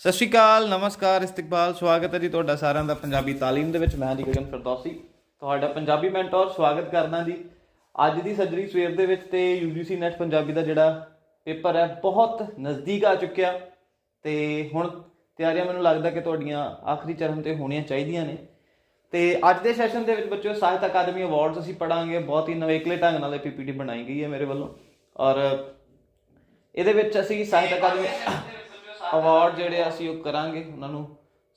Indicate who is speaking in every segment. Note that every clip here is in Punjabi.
Speaker 1: ਸਤਿ ਸ਼੍ਰੀ ਅਕਾਲ, ਨਮਸਕਾਰ, ਇਸਤਕਬਾਲ, ਸਵਾਗਤ ਹੈ ਜੀ ਤੁਹਾਡਾ ਸਾਰਿਆਂ ਦਾ ਪੰਜਾਬੀ ਤਾਲੀਮ ਦੇ ਵਿੱਚ, ਮੈਂ ਜੀ ਗਗਨ ਫਿਰਦੌਸੀ, ਤੁਹਾਡਾ ਪੰਜਾਬੀ ਮੈਂਟੋਰ, ਸਵਾਗਤ ਕਰਦਾ ਜੀ। ਅੱਜ ਦੀ ਸੱਜਰੀ ਸਵੇਰ ਦੇ ਵਿੱਚ ਤੇ UGC ਨੈਟ ਪੰਜਾਬੀ ਦਾ ਜਿਹੜਾ ਪੇਪਰ ਹੈ, ਬਹੁਤ ਨਜ਼ਦੀਕ ਆ ਚੁੱਕਿਆ। ਤੇ ਹੁਣ ਤਿਆਰੀਆਂ ਮੈਨੂੰ ਲੱਗਦਾ ਕਿ ਤੁਹਾਡੀਆਂ ਆਖਰੀ ਚਰਨ ਤੇ ਹੋਣੀਆਂ ਚਾਹੀਦੀਆਂ ਨੇ। ਤੇ ਅੱਜ ਦੇ ਸੈਸ਼ਨ ਦੇ ਵਿੱਚ ਬੱਚਿਓ, ਸਾਹਿਤ ਅਕਾਦਮੀ ਅਵਾਰਡਸ ਅਸੀਂ ਪੜਾਂਗੇ ਬਹੁਤ ਹੀ ਨਵੇਕਲੇ ਢੰਗ ਨਾਲ ਇਹ ਪੀਪੀਟੀ ਬਣਾਈ ਗਈ ਹੈ ਮੇਰੇ ਵੱਲੋਂ। ਔਰ ਇਹਦੇ ਵਿੱਚ ਅਸੀਂ ਸਾਹਿਤ ਅਕਾਦਮੀ ਅਵਾਰਡ ਜਿਹੜੇ ਆ ਅਸੀਂ ਉਹ ਕਰਾਂਗੇ, ਉਹਨਾਂ ਨੂੰ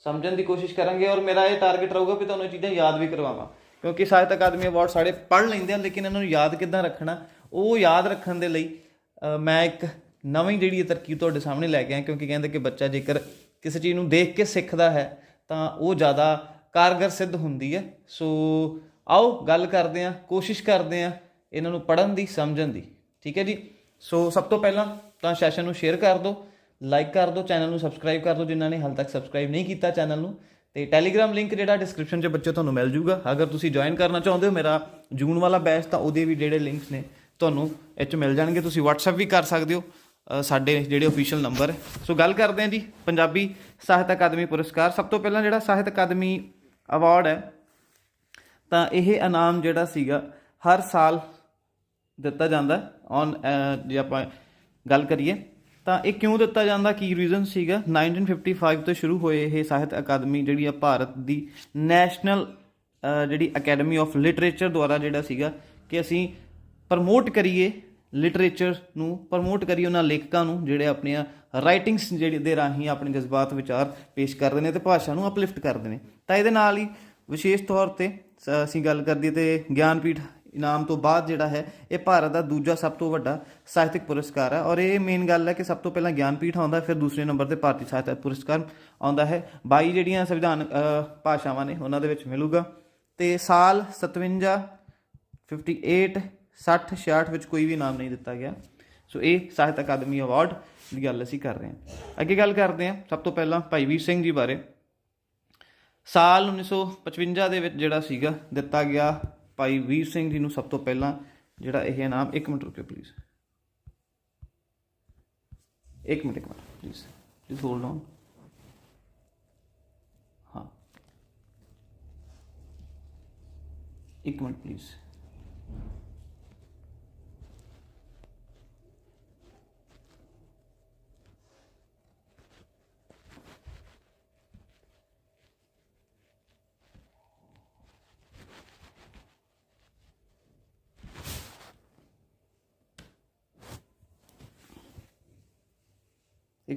Speaker 1: ਸਮਝਣ ਦੀ ਕੋਸ਼ਿਸ਼ ਕਰਾਂਗੇ ਔਰ ਮੇਰਾ ਇਹ ਟਾਰਗੇਟ ਰਹੂਗਾ ਵੀ ਤੁਹਾਨੂੰ ਇਹ ਚੀਜ਼ਾਂ ਯਾਦ ਵੀ ਕਰਵਾਵਾਂ। ਕਿਉਂਕਿ ਸਾਹਿਤ ਅਕਾਦਮੀ ਅਵਾਰਡ ਸਾਰੇ ਪੜ੍ਹ ਲੈਂਦੇ ਆ, ਲੇਕਿਨ ਇਹਨਾਂ ਨੂੰ ਯਾਦ ਕਿੱਦਾਂ ਰੱਖਣਾ, ਉਹ ਯਾਦ ਰੱਖਣ ਦੇ ਲਈ ਮੈਂ ਇੱਕ ਨਵੀਂ ਜਿਹੜੀ ਇਹ ਤਰਕੀਬ ਤੁਹਾਡੇ ਸਾਹਮਣੇ ਲੈ ਕੇ ਆਇਆ, ਕਿਉਂਕਿ ਕਹਿੰਦੇ ਕਿ ਬੱਚਾ ਜੇਕਰ ਕਿਸੇ ਚੀਜ਼ ਨੂੰ ਦੇਖ ਕੇ ਸਿੱਖਦਾ ਹੈ, ਤਾਂ ਉਹ ਜ਼ਿਆਦਾ ਕਾਰਗਰ ਸਿੱਧ ਹੁੰਦੀ ਹੈ। ਸੋ ਆਓ ਗੱਲ ਕਰਦੇ ਹਾਂ, ਕੋਸ਼ਿਸ਼ ਕਰਦੇ ਹਾਂ ਇਹਨਾਂ ਨੂੰ ਪੜ੍ਹਨ ਦੀ, ਸਮਝਣ ਦੀ। ਠੀਕ ਹੈ ਜੀ? ਸੋ ਸਭ ਤੋਂ ਪਹਿਲਾਂ ਤਾਂ ਸੈਸ਼ਨ ਨੂੰ ਸ਼ੇਅਰ ਕਰ ਦਿਓ। ਲਾਈਕ ਕਰ ਦਿਓ ਚੈਨਲ ਨੂੰ ਸਬਸਕ੍ਰਾਈਬ ਕਰ ਦਿਓ, ਜਿਨ੍ਹਾਂ ਨੇ ਹਾਲ ਤੱਕ ਸਬਸਕ੍ਰਾਈਬ ਨਹੀਂ ਕੀਤਾ ਚੈਨਲ ਨੂੰ। ਤੇ ਟੈਲੀਗ੍ਰਾਮ ਲਿੰਕ ਜਿਹੜਾ ਡਿਸਕ੍ਰਿਪਸ਼ਨ 'ਚ ਬੱਚੇ ਤੁਹਾਨੂੰ ਮਿਲ ਜੂਗਾ। ਅਗਰ ਤੁਸੀਂ ਜੁਆਇਨ ਕਰਨਾ ਚਾਹੁੰਦੇ ਹੋ, ਮੇਰਾ ਜੂਨ ਵਾਲਾ ਬੈਚ ਤਾਂ ਉਹਦੇ ਵੀ ਜਿਹੜੇ ਲਿੰਕਸ ਨੇ ਤੁਹਾਨੂੰ ਇਹ 'ਚ ਮਿਲ ਜਾਣਗੇ। ਤੁਸੀਂ WhatsApp ਵੀ ਕਰ ਸਕਦੇ ਹੋ ਸਾਡੇ ਜਿਹੜੇ ਅਫੀਸ਼ੀਅਲ ਨੰਬਰ ਹੈ। ਸੋ ਗੱਲ ਕਰਦੇ ਹਾਂ ਜੀ, ਪੰਜਾਬੀ ਸਾਹਿਤ ਅਕਾਦਮੀ ਪੁਰਸਕਾਰ। ਸਭ ਤੋਂ ਪਹਿਲਾਂ ਜਿਹੜਾ ਸਾਹਿਤ ਅਕਾਦਮੀ ਅਵਾਰਡ ਹੈ, ਤਾਂ ਇਹ ਇਨਾਮ ਜਿਹੜਾ ਸੀਗਾ, ਹਰ ਸਾਲ ਦਿੱਤਾ ਜਾਂਦਾ ਔਨ ਜੇ ਆਪਾਂ ਗੱਲ ਕਰੀਏ ਤਾਂ ਇਹ ਕਿਉਂ ਦਿੱਤਾ ਜਾਂਦਾ? ਕੀ ਰੀਜ਼ਨ ਸੀਗਾ? 1955 ਤੋਂ ਸ਼ੁਰੂ ਹੋਏ ਇਹ ਸਾਹਿਤ ਅਕਾਦਮੀ ਜਿਹੜੀ ਆ ਭਾਰਤ ਦੀ ਨੈਸ਼ਨਲ ਜਿਹੜੀ ਅਕੈਡਮੀ ਆਫ ਲਿਟਰੇਚਰ ਦੁਆਰਾ ਜਿਹੜਾ ਸੀਗਾ ਕਿ ਅਸੀਂ ਪ੍ਰਮੋਟ ਕਰੀਏ ਲਿਟਰੇਚਰ ਨੂੰ ਪ੍ਰਮੋਟ ਕਰੀਏ ਉਹਨਾਂ ਲੇਖਕਾਂ ਨੂੰ ਜਿਹੜੇ ਆਪਣੀਆਂ ਰਾਈਟਿੰਗਸ ਜਿਹੜੇ ਦੇ ਰਾਹੀਂ ਆਪਣੇ ਜਜ਼ਬਾਤ ਵਿਚਾਰ ਪੇਸ਼ ਕਰਦੇ ਨੇ ਤੇ ਭਾਸ਼ਾ ਨੂੰ ਅਪਲਿਫਟ ਕਰਦੇ ਨੇ। ਤਾਂ ਇਹਦੇ ਨਾਲ ਹੀ ਵਿਸ਼ੇਸ਼ ਤੌਰ ਤੇ ਸ- ਅਸੀਂ ਗੱਲ ਕਰਦੀ ਤੇ ਗਿਆਨਪੀਠ ਇਨਾਮ ਤੋਂ ਬਾਅਦ ਜਿਹੜਾ ਹੈ, ਇਹ ਭਾਰਤ ਦਾ ਦੂਜਾ ਸਭ ਤੋਂ ਵੱਡਾ ਸਾਹਿਤਕ ਪੁਰਸਕਾਰ ਹੈ। ਔਰ ਇਹ ਮੇਨ ਗੱਲ ਹੈ ਕਿ ਸਭ ਤੋਂ ਪਹਿਲਾਂ ਗਿਆਨਪੀਠ ਆਉਂਦਾ ਫਿਰ ਦੂਸਰੇ ਨੰਬਰ ਤੇ ਭਾਰਤੀ ਸਾਹਿਤਕ ਪੁਰਸਕਾਰ ਆਉਂਦਾ ਹੈ। 22 ਜਿਹੜੀਆਂ ਸੰਵਿਧਾਨ ਭਾਸ਼ਾਵਾਂ ਨੇ, ਉਹਨਾਂ ਦੇ ਵਿੱਚ ਮਿਲੂਗਾ। ਤੇ ਸਾਲ 57 58 60 66 ਵਿੱਚ ਕੋਈ ਵੀ ਨਾਮ ਨਹੀਂ ਦਿੱਤਾ ਗਿਆ। ਸੋ ਇਹ ਸਾਹਿਤ ਅਕਾਦਮੀ ਅਵਾਰਡ ਦੀ ਗੱਲ ਅਸੀਂ ਕਰ ਰਹੇ ਹਾਂ। ਅੱਗੇ ਗੱਲ ਕਰਦੇ ਹਾਂ ਸਭ ਤੋਂ ਪਹਿਲਾਂ ਭਾਈ ਵੀਰ ਸਿੰਘ ਜੀ ਬਾਰੇ। ਸਾਲ 1955 ਦੇ ਵਿੱਚ ਜਿਹੜਾ ਸੀਗਾ, ਦਿੱਤਾ ਗਿਆ ਭਾਈ ਵੀਰ ਸਿੰਘ ਜੀ ਨੂੰ ਸਭ ਤੋਂ ਪਹਿਲਾਂ ਜਿਹੜਾ ਇਹ ਇਨਾਮ ਇੱਕ ਮਿੰਟ ਰੁਕਿਓ ਪਲੀਜ਼ ਇੱਕ ਮਿੰਟ ਇੱਕ minute please please hold on ਹਾਂ। ਇੱਕ ਮਿੰਟ ਪਲੀਜ਼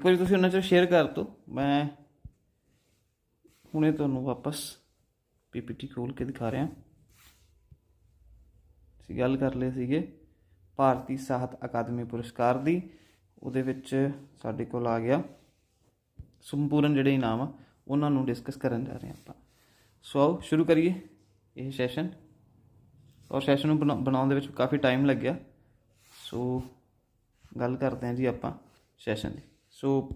Speaker 1: ਵਾਰੀ ਤੁਸੀਂ ਉਹਨਾਂ 'ਚੋਂ ਸ਼ੇਅਰ ਕਰ ਦਿਓ। ਮੈਂ ਹੁਣੇ ਤੁਹਾਨੂੰ ਵਾਪਸ ਪੀਪੀਟੀ ਖੋਲ ਕੇ ਦਿਖਾ ਰਿਹਾ। ਅਸੀਂ ਗੱਲ ਕਰ ਲਏ ਸੀਗੇ ਭਾਰਤੀ ਸਾਹਿਤ ਅਕਾਦਮੀ ਪੁਰਸਕਾਰ ਦੀ। ਉਹਦੇ ਵਿੱਚ ਸਾਡੇ ਕੋਲ ਆ ਗਿਆ। ਸੰਪੂਰਨ ਜਿਹੜੇ ਇਨਾਮ ਆ, ਉਹਨਾਂ ਨੂੰ ਡਿਸਕਸ ਕਰਨ ਜਾ ਰਹੇ ਹਾਂ ਆਪਾਂ। ਸੋ ਆਓ ਸ਼ੁਰੂ ਕਰੀਏ ਇਹ ਸੈਸ਼ਨ ਔਰ ਸੈਸ਼ਨ ਨੂੰ ਬਣਾ- ਬਣਾਉਣ ਦੇ ਵਿੱਚ ਕਾਫੀ ਟਾਈਮ ਲੱਗਿਆ। ਸੋ ਗੱਲ ਕਰਦੇ ਹਾਂ ਜੀ ਆਪਾਂ ਸੈਸ਼ਨ ਦੀ। ਸੋ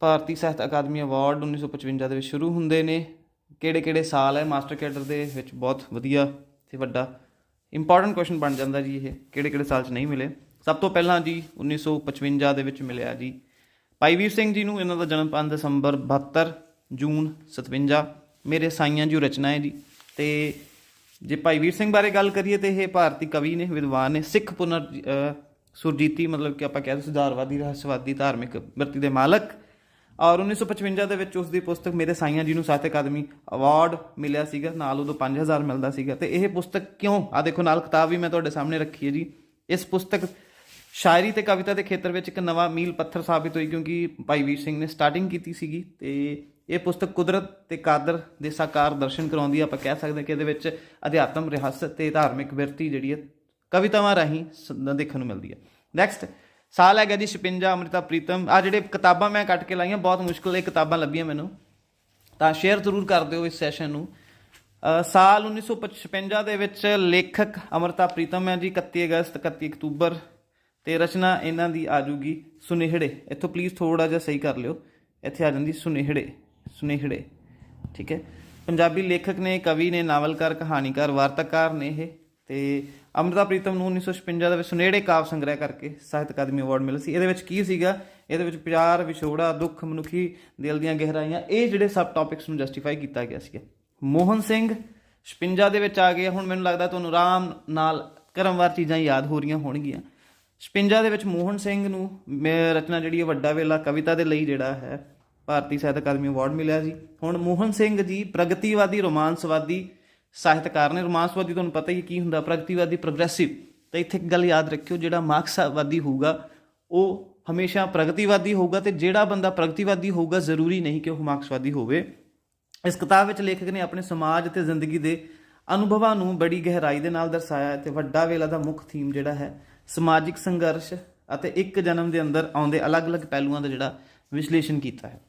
Speaker 1: ਭਾਰਤੀ ਸਾਹਿਤ ਅਕਾਦਮੀ ਅਵਾਰਡ 1955 ਦੇ ਵਿੱਚ ਸ਼ੁਰੂ ਹੁੰਦੇ ਨੇ। ਕਿਹੜੇ ਕਿਹੜੇ ਸਾਲ ਹੈ ਮਾਸਟਰ ਕੈਡਰ ਦੇ ਵਿੱਚ? ਬਹੁਤ ਵਧੀਆ ਤੇ ਵੱਡਾ ਇੰਪੋਰਟੈਂਟ ਕੁਐਸਚਨ ਬਣ ਜਾਂਦਾ ਜੀ ਇਹ। ਕਿਹੜੇ ਕਿਹੜੇ ਸਾਲ 'ਚ ਨਹੀਂ ਮਿਲੇ? ਸਭ ਤੋਂ ਪਹਿਲਾਂ ਜੀ 1955 ਦੇ ਵਿੱਚ ਮਿਲਿਆ ਜੀ। ਭਾਈ ਵੀਰ ਸਿੰਘ ਜੀ ਨੂੰ ਇਹਨਾਂ ਦਾ ਜਨਮ 5 ਦਸੰਬਰ 72 ਜੂਨ 57 ਮੇਰੇ ਸਾਈਆਂ ਜੀ ਰਚਨਾ ਹੈ ਜੀ। ਤੇ ਜੇ ਭਾਈ ਵੀਰ ਸਿੰਘ ਬਾਰੇ ਗੱਲ ਕਰੀਏ ਤੇ ਇਹ ਭਾਰਤੀ ਕਵੀ ਨੇ, ਵਿਦਵਾਨ ਨੇ, ਸਿੱਖ ਪੁਨਰ ਸੁਰਜੀਤੀ ਮਤਲਬ ਕਿ ਆਪਾਂ ਕਹਿ ਸਕਦੇ ਸੁਧਾਰਵਾਦੀ, ਰਹੱਸਵਾਦੀ, ਧਾਰਮਿਕ ਬਿਰਤੀ ਦੇ ਮਾਲਕ। ਔਰ 1955 ਦੇ ਵਿੱਚ ਉਸ ਦੀ ਪੁਸਤਕ ਮੇਰੇ ਸਾਈਆਂ ਜੀ ਨੂੰ ਸਾਹਿਤ ਅਕਾਦਮੀ ਅਵਾਰਡ ਮਿਲਿਆ ਸੀਗਾ। ਨਾਲ ਉਦੋਂ 5000 ਮਿਲਦਾ ਸੀਗਾ। ਤੇ ਇਹ ਪੁਸਤਕ ਕਿਉਂ? ਆ ਦੇਖੋ, ਨਾਲ ਕਿਤਾਬ ਵੀ ਮੈਂ ਤੁਹਾਡੇ ਸਾਹਮਣੇ ਰੱਖੀ ਹੈ ਜੀ। ਇਸ ਪੁਸਤਕ ਸ਼ਾਇਰੀ ਤੇ ਕਵਿਤਾ ਦੇ ਖੇਤਰ ਵਿੱਚ ਇੱਕ ਨਵਾਂ ਮੀਲ ਪੱਥਰ ਸਾਬਿਤ ਹੋਈ ਕਿਉਂਕਿ ਭਾਈ ਵੀਰ ਸਿੰਘ ਨੇ ਸਟਾਰਟਿੰਗ ਕੀਤੀ ਸੀਗੀ। ਤੇ ਇਹ ਪੁਸਤਕ ਕੁਦਰਤ ਤੇ ਕਾਦਰ ਦੇ ਸਾਕਾਰ ਦਰਸ਼ਨ ਕਰਾਉਂਦੀ ਆ। ਆਪਾਂ ਕਹਿ ਸਕਦੇ ਹਾਂ ਕਿ ਇਹਦੇ ਵਿੱਚ ਅਧਿਆਤਮ, ਰਿਹਾਸਤ ਤੇ ਧਾਰਮਿਕ ਵਿਰਤੀ ਜਿਹੜੀ ਹੈ ਕਵਿਤਾਵਾਂ ਰਾਹੀਂ ਸ- ਦੇਖਣ ਨੂੰ ਮਿਲਦੀ ਹੈ। ਨੈਕਸਟ ਸਾਲ ਹੈਗਾ ਜੀ 56 ਅਮ੍ਰਿਤਾ ਪ੍ਰੀਤਮ। ਆ ਜਿਹੜੇ ਕਿਤਾਬਾਂ ਮੈਂ ਕੱਟ ਕੇ ਲਾਈਆਂ ਬਹੁਤ ਮੁਸ਼ਕਲ ਇਹ ਕਿਤਾਬਾਂ ਲੱਭੀਆਂ ਮੈਨੂੰ। ਤਾਂ ਸ਼ੇਅਰ ਜ਼ਰੂਰ ਕਰ ਦਿਓ ਇਸ ਸੈਸ਼ਨ ਨੂੰ। ਅ, ਸਾਲ 1955 ਦੇ ਵਿੱਚ ਲੇਖਕ ਅਮਰਤਾ ਪ੍ਰੀਤਮ ਹੈ ਜੀ 31 ਅਗਸਤ 31 ਅਕਤੂਬਰ। ਤੇ ਰਚਨਾ ਇਹਨਾਂ ਦੀ ਆ ਜੂਗੀ ਸੁਨੇਹੜੇ। ਇੱਥੋਂ ਪਲੀਜ਼ ਥੋੜਾ ਜਿਹਾ ਸਹੀ ਕਰ ਲਿਓ। ਇੱਥੇ ਆ ਜਾਂਦੀ ਸੁਨੇਹੜੇ ਸੁਨੇਹੜੇ। ਠੀਕ ਹੈ। ਪੰਜਾਬੀ ਲੇਖਕ ਨੇ ਕਵੀ ਨੇ ਨਾਵਲਕਾਰ ਕਹਾਣੀਕਾਰ ਵਾਰਤਾਕਾਰ ਨੇ ਇਹ। ਤੇ ਅੰਮ੍ਰਿਤਾ ਪ੍ਰੀਤਮ ਨੂੰ 1956 ਦੇ ਵਿੱਚ ਸੁਨੇੜੇ ਕਾਵ ਸੰਗ੍ਰਹਿ ਕਰਕੇ ਸਾਹਿਤ ਅਕਾਦਮੀ ਅਵਾਰਡ ਮਿਲਿਆ ਸੀ। ਇਹਦੇ ਵਿੱਚ ਕੀ ਸੀਗਾ? ਇਹਦੇ ਵਿੱਚ ਪਿਆਰ, ਵਿਛੋੜਾ, ਦੁੱਖ, ਮਨੁੱਖੀ ਦਿਲ ਦੀਆਂ ਗਹਿਰਾਈਆਂ, ਇਹ ਜਿਹੜੇ ਸਬ ਟੌਪਿਕਸ ਨੂੰ ਜਸਟੀਫਾਈ ਕੀਤਾ ਗਿਆ ਸੀਗਾ। ਮੋਹਨ ਸਿੰਘ 56 ਦੇ ਵਿੱਚ ਆ ਗਏ ਹੁਣ ਮੈਨੂੰ ਲੱਗਦਾ ਤੁਹਾਨੂੰ ਆਰਾਮ ਨਾਲ ਕਰਮਵਾਰ ਚੀਜ਼ਾਂ ਯਾਦ ਹੋ ਰਹੀਆਂ ਹੋਣਗੀਆਂ। 56 ਦੇ ਵਿੱਚ ਮੋਹਨ ਸਿੰਘ ਨੂੰ ਮੈਂ ਰਚਨਾ ਜਿਹੜੀ ਹੈ, ਵੱਡਾ ਵੇਲਾ ਕਵਿਤਾ ਦੇ ਲਈ ਜਿਹੜਾ ਹੈ, ਭਾਰਤੀ ਸਾਹਿਤ ਅਕਾਦਮੀ ਅਵਾਰਡ ਮਿਲਿਆ ਸੀ। ਹੁਣ ਮੋਹਨ ਸਿੰਘ ਜੀ ਪ੍ਰਗਤੀਵਾਦੀ, ਰੋਮਾਂਸਵਾਦੀ ਸਾਹਿਤਕਾਰ ਨੇ ਰੋਮਾਂਸਵਾਦੀ, ਤੁਹਾਨੂੰ ਪਤਾ ਹੀ ਕੀ ਹੁੰਦਾ, ਪ੍ਰਗਤੀਵਾਦੀ, ਪ੍ਰੋਗਰੈਸਿਵ। ਤਾਂ ਇੱਥੇ ਇੱਕ ਗੱਲ ਯਾਦ ਰੱਖਿਓ, ਜਿਹੜਾ ਮਾਰਕਸਵਾਦੀ ਹੋਊਗਾ, ਉਹ ਹਮੇਸ਼ਾ ਪ੍ਰਗਤੀਵਾਦੀ ਹੋਊਗਾ ਤੇ ਜਿਹੜਾ ਬੰਦਾ ਪ੍ਰਗਤੀਵਾਦੀ ਹੋਊਗਾ, ਜ਼ਰੂਰੀ ਨਹੀਂ ਕਿ ਉਹ ਮਾਰਕਸਵਾਦੀ ਹੋਵੇ। ਇਸ ਕਿਤਾਬ ਵਿੱਚ ਲੇਖਕ ਨੇ ਆਪਣੇ ਸਮਾਜ ਅਤੇ ਜ਼ਿੰਦਗੀ ਦੇ ਅਨੁਭਵਾਂ ਨੂੰ ਬੜੀ ਗਹਿਰਾਈ ਦੇ ਨਾਲ ਦਰਸਾਇਆ ਹੈ ਤੇ ਵੱਡਾ ਵੇਲਾ ਦਾ ਮੁੱਖ ਥੀਮ ਜਿਹੜਾ ਹੈ, ਸਮਾਜਿਕ ਸੰਘਰਸ਼ ਅਤੇ ਇੱਕ ਜਨਮ ਦੇ ਅੰਦਰ ਆਉਂਦੇ ਅਲੱਗ-ਅਲੱਗ ਪਹਿਲੂਆਂ ਦਾ ਜਿਹੜਾ ਵਿਸ਼ਲੇਸ਼ਣ ਕੀਤਾ ਹੈ।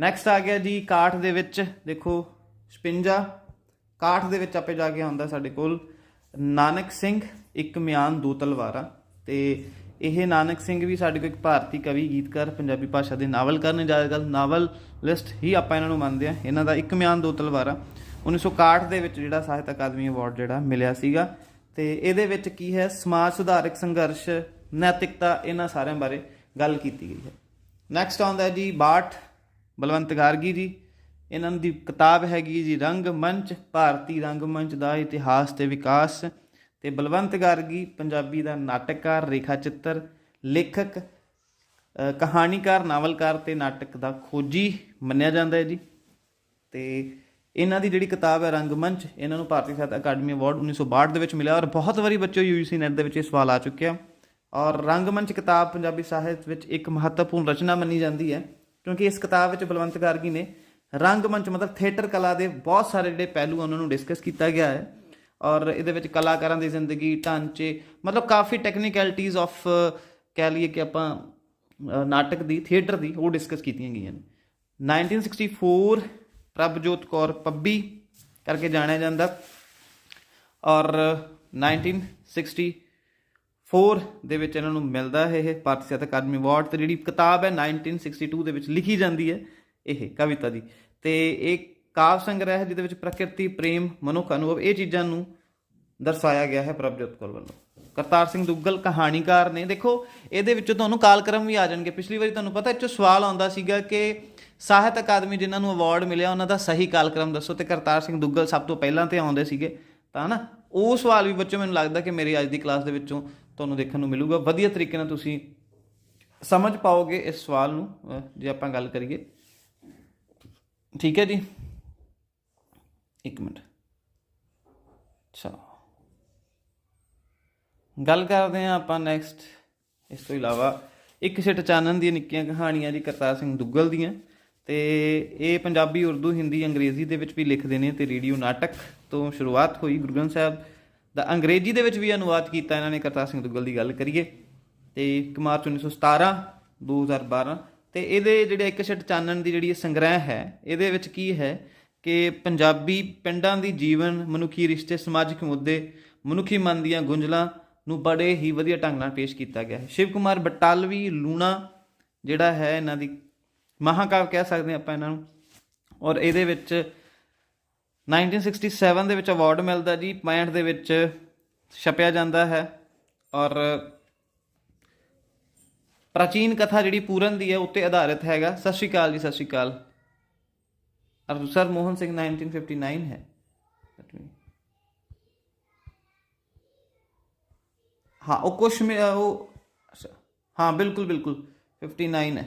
Speaker 1: ਨੈਕਸਟ ਆ ਗਿਆ ਜੀ, ਕਾਠ ਦੇ ਵਿੱਚ, ਦੇਖੋ ਸਪਿੰਜਾ ਕਾਠ ਦੇ ਵਿੱਚ ਆਪੇ ਜਾ ਕੇ ਆਉਂਦਾ ਸਾਡੇ ਕੋਲ। ਨਾਨਕ ਸਿੰਘ, ਇੱਕ ਮਿਆਨ ਦੋ ਤਲਵਾਰਾਂ। ਤੇ ਇਹ ਨਾਨਕ ਸਿੰਘ ਵੀ ਸਾਡੇ ਕੋਲ ਇੱਕ ਭਾਰਤੀ ਕਵੀ, ਗੀਤਕਾਰ, ਪੰਜਾਬੀ ਭਾਸ਼ਾ ਦੇ ਨਾਵਲਕਾਰ ਨੇ ਜ਼ਿਆਦਾਤਰ ਨਾਵਲ ਲਿਸਟ ਹੀ ਆਪਾਂ ਇਹਨਾਂ ਨੂੰ ਮੰਨਦੇ ਆ ਇਹਨਾਂ ਦਾ ਇੱਕ ਮਿਆਨ ਦੋ ਤਲਵਾਰਾਂ। 1961 ਦੇ ਵਿੱਚ ਜਿਹੜਾ ਸਾਹਿਤ ਅਕਾਦਮੀ ਅਵਾਰਡ ਜਿਹੜਾ ਮਿਲਿਆ ਸੀਗਾ। ਤੇ ਇਹਦੇ ਵਿੱਚ ਕੀ ਹੈ? ਸਮਾਜ ਸੁਧਾਰਕ ਸੰਘਰਸ਼, ਨੈਤਿਕਤਾ, ਇਹਨਾਂ ਸਾਰਿਆਂ ਬਾਰੇ ਗੱਲ ਕੀਤੀ ਗਈ ਹੈ। ਨੈਕਸਟ ਆਉਂਦਾ ਜੀ ਬਾਟ ਬਲਵੰਤ ਗਾਰਗੀ ਜੀ। ਇਹਨਾਂ ਦੀ ਕਿਤਾਬ ਹੈਗੀ ਜੀ, ਰੰਗ ਮੰਚ, ਭਾਰਤੀ ਰੰਗ ਮੰਚ ਦਾ ਇਤਿਹਾਸ ਤੇ ਵਿਕਾਸ ਤੇ ਬਲਵੰਤ ਗਾਰਗੀ, ਪੰਜਾਬੀ ਦਾ ਨਾਟਕਕਾਰ, ਰੇਖਾ ਚਿੱਤਰ, ਲੇਖਕ ਕਹਾਣੀਕਾਰ, ਨਾਵਲਕਾਰ ਤੇ ਨਾਟਕ ਦਾ ਖੋਜੀ ਮੰਨਿਆ ਜਾਂਦਾ ਹੈ ਜੀ। ਤੇ ਇਹਨਾਂ ਦੀ ਜਿਹੜੀ ਕਿਤਾਬ ਹੈ ਰੰਗਮੰਚ ਇਹਨਾਂ ਨੂੰ ਭਾਰਤੀ ਸਾਹਿਤ ਅਕਾਦਮੀ ਅਵਾਰਡ 1962 ਦੇ ਵਿੱਚ ਮਿਲਿਆ ਔਰ ਬਹੁਤ ਵਾਰੀ ਬੱਚੋ ਯੂਜੀਸੀ ਨੈਟ ਦੇ ਵਿੱਚ ਇਹ ਸਵਾਲ ਆ ਚੁੱਕਿਆ। ਔਰ ਰੰਗਮੰਚ ਕਿਤਾਬ ਪੰਜਾਬੀ ਸਾਹਿਤ ਵਿੱਚ ਇੱਕ ਮਹੱਤਵਪੂਰਨ ਰਚਨਾ ਮੰਨੀ ਜਾਂਦੀ ਹੈ, ਕਿਉਂਕਿ ਇਸ ਕਿਤਾਬ ਵਿੱਚ ਬਲਵੰਤ ਗਾਰਗੀ ਨੇ ਰੰਗਮੰਚ, ਮਤਲਬ ਥੀਏਟਰ ਕਲਾ ਦੇ ਬਹੁਤ ਸਾਰੇ ਜਿਹੜੇ ਪਹਿਲੂ ਉਹਨਾਂ ਨੂੰ ਡਿਸਕਸ ਕੀਤਾ ਗਿਆ ਹੈ। ਔਰ ਇਹਦੇ ਵਿੱਚ ਕਲਾਕਾਰਾਂ ਦੀ ਜ਼ਿੰਦਗੀ, ਢਾਂਚੇ, ਮਤਲਬ ਕਾਫੀ ਟੈਕਨੀਕੈਲਿਟੀਜ਼ ਆਫ ਕਹਿ ਲਈਏ ਕਿ ਆਪਾਂ ਨਾਟਕ ਦੀ, ਥੀਏਟਰ ਦੀ, ਉਹ ਡਿਸਕਸ ਕੀਤੀਆਂ ਗਈਆਂ ਨੇ। 1964 ਪ੍ਰਭਜੋਤ ਕੌਰ ਪੱਬੀ ਕਰਕੇ ਜਾਣਿਆ ਜਾਂਦਾ। ਔਰ 1964 ਦੇ ਵਿੱਚ ਇਹਨਾਂ ਨੂੰ ਮਿਲਦਾ ਹੈ ਇਹ, ਭਾਰਤੀ ਸਾਹਿਤ ਅਕਾਦਮੀ ਅਵਾਰਡ ਤੇ ਜਿਹੜੀ ਕਿਤਾਬ ਹੈ 1962 ਦੇ ਵਿੱਚ ਲਿਖੀ ਜਾਂਦੀ ਹੈ। ਇਹ ਕਵਿਤਾ ਦੀ। ਤੇ ਇਹ ਕਾਵ ਸੰਗ੍ਰਹਿ ਹੈ, ਜਿਹਦੇ ਵਿੱਚ ਪ੍ਰਕਿਰਤੀ, ਪ੍ਰੇਮ, ਮਨੁੱਖ ਅਨੁਭਵ ਇਹ ਚੀਜ਼ਾਂ ਨੂੰ ਦਰਸਾਇਆ ਗਿਆ ਹੈ ਪ੍ਰਭਜੋਤ ਕੌਰ ਵੱਲੋਂ। ਕਰਤਾਰ ਸਿੰਘ ਦੁੱਗਲ ਕਹਾਣੀਕਾਰ ਨੇ। ਦੇਖੋ, ਇਹਦੇ ਵਿੱਚੋਂ ਤੁਹਾਨੂੰ ਕਾਲਕ੍ਰਮ ਵੀ ਆ ਜਾਣਗੇ। ਪਿਛਲੀ ਵਾਰੀ ਤੁਹਾਨੂੰ ਪਤਾ ਇਹ 'ਚੋਂ ਸਵਾਲ ਆਉਂਦਾ ਸੀਗਾ ਕਿ ਸਾਹਿਤ ਅਕਾਦਮੀ ਜਿਨ੍ਹਾਂ ਨੂੰ ਅਵਾਰਡ ਮਿਲਿਆ, ਉਹਨਾਂ ਦਾ ਸਹੀ ਕਾਲਕ੍ਰਮ ਦੱਸੋ। ਤੇ ਕਰਤਾਰ ਸਿੰਘ ਦੁੱਗਲ ਸਭ ਤੋਂ ਪਹਿਲਾਂ ਤੇ ਆਉਂਦੇ ਸੀਗੇ। ਤਾਂ ਨਾ, ਉਹ ਸਵਾਲ ਵੀ ਬੱਚੋ ਮੈਨੂੰ ਲੱਗਦਾ ਕਿ ਮੇਰੀ ਅੱਜ ਦੀ ਕਲਾਸ ਦੇ ਵਿੱਚੋਂ ਤੁਹਾਨੂੰ ਦੇਖਣ ਨੂੰ ਮਿਲੂਗਾ। ਵਧੀਆ ਤਰੀਕੇ ਨਾਲ ਤੁਸੀਂ ਸਮਝ ਪਾਓਗੇ ਇਸ ਸਵਾਲ ਨੂੰ। ਜੇ ਆਪਾਂ ਗੱਲ ਕਰੀਏ ਠੀਕ ਹੈ ਜੀ। ਇੱਕ ਮਿੰਟ। ਅੱਛਾ ਗੱਲ ਕਰਦੇ ਹਾਂ ਆਪਾਂ ਨੈਕਸਟ ਇਸ ਤੋਂ ਇਲਾਵਾ ਇੱਕ ਸਿੱਟ ਚਾਨਣ ਦੀਆਂ ਨਿੱਕੀਆਂ ਕਹਾਣੀਆਂ ਜੀ ਕਰਤਾਰ ਸਿੰਘ ਦੁੱਗਲ ਦੀਆਂ। ਤੇ ਇਹ ਪੰਜਾਬੀ, ਉਰਦੂ, ਹਿੰਦੀ, ਅੰਗਰੇਜ਼ੀ ਦੇ ਵਿੱਚ ਵੀ ਲਿਖਦੇ ਨੇ ਤੇ ਰੇਡੀਓ ਨਾਟਕ ਤੋਂ ਸ਼ੁਰੂਆਤ ਹੋਈ ਗੁਰੂ ਗ੍ਰੰਥ ਸਾਹਿਬ ਦਾ ਅੰਗਰੇਜ਼ੀ ਦੇ ਵਿੱਚ ਵੀ ਅਨੁਵਾਦ ਕੀਤਾ ਇਹਨਾਂ ਨੇ ਕਰਤਾਰ ਸਿੰਘ ਦੁੱਗਲ ਦੀ ਗੱਲ ਕਰੀਏ। ਤੇ 1 ਮਾਰਚ 1917 2012 ਤੇ ਇਹਦੇ ਜਿਹੜੇ ਇੱਕ ਛੱਟ ਚਾਨਣ ਦੀ ਜਿਹੜੀ ਇਹ ਸੰਗ੍ਰਹਿ ਹੈ, ਇਹਦੇ ਵਿੱਚ ਕੀ ਹੈ ਕਿ ਪੰਜਾਬੀ ਪਿੰਡਾਂ ਦੀ ਜੀਵਨ, ਮਨੁੱਖੀ ਰਿਸ਼ਤੇ, ਸਮਾਜਿਕ ਮੁੱਦੇ, ਮਨੁੱਖੀ ਮਨ ਦੀਆਂ ਗੁੰਝਲਾਂ ਨੂੰ ਬੜੇ ਹੀ ਵਧੀਆ ਢੰਗ ਨਾਲ ਪੇਸ਼ ਕੀਤਾ ਗਿਆ ਹੈ। ਸ਼ਿਵ ਕੁਮਾਰ ਬਟਾਲਵੀ ਲੂਣਾ ਜਿਹੜਾ ਹੈ ਇਹਨਾਂ ਦੀ ਮਹਾਕਾਵ ਕਹਿ ਸਕਦੇ ਹਾਂ ਆਪਾਂ ਇਹਨਾਂ ਨੂੰ। ਔਰ ਇਹਦੇ ਵਿੱਚ 1967 ਦੇ ਵਿੱਚ ਅਵਾਰਡ ਮਿਲਦਾ ਜੀ 65 ਦੇ ਵਿੱਚ ਛਪਿਆ ਜਾਂਦਾ ਹੈ। ਔਰ ਪ੍ਰਾਚੀਨ ਕਥਾ ਜਿਹੜੀ ਪੂਰਨ ਦੀ ਹੈ ਉੱਤੇ ਆਧਾਰਿਤ ਹੈਗਾ ਸਤਿ ਸ਼੍ਰੀ ਅਕਾਲ ਜੀ ਸਤਿ ਸ਼੍ਰੀ ਅਕਾਲ ਔਰ ਸਰ ਮੋਹਨ ਸਿੰਘ 1959 ਹੈ Let me- हाँ वो कुछ में वो अच्छा, हाँ बिल्कुल बिल्कुल 59 है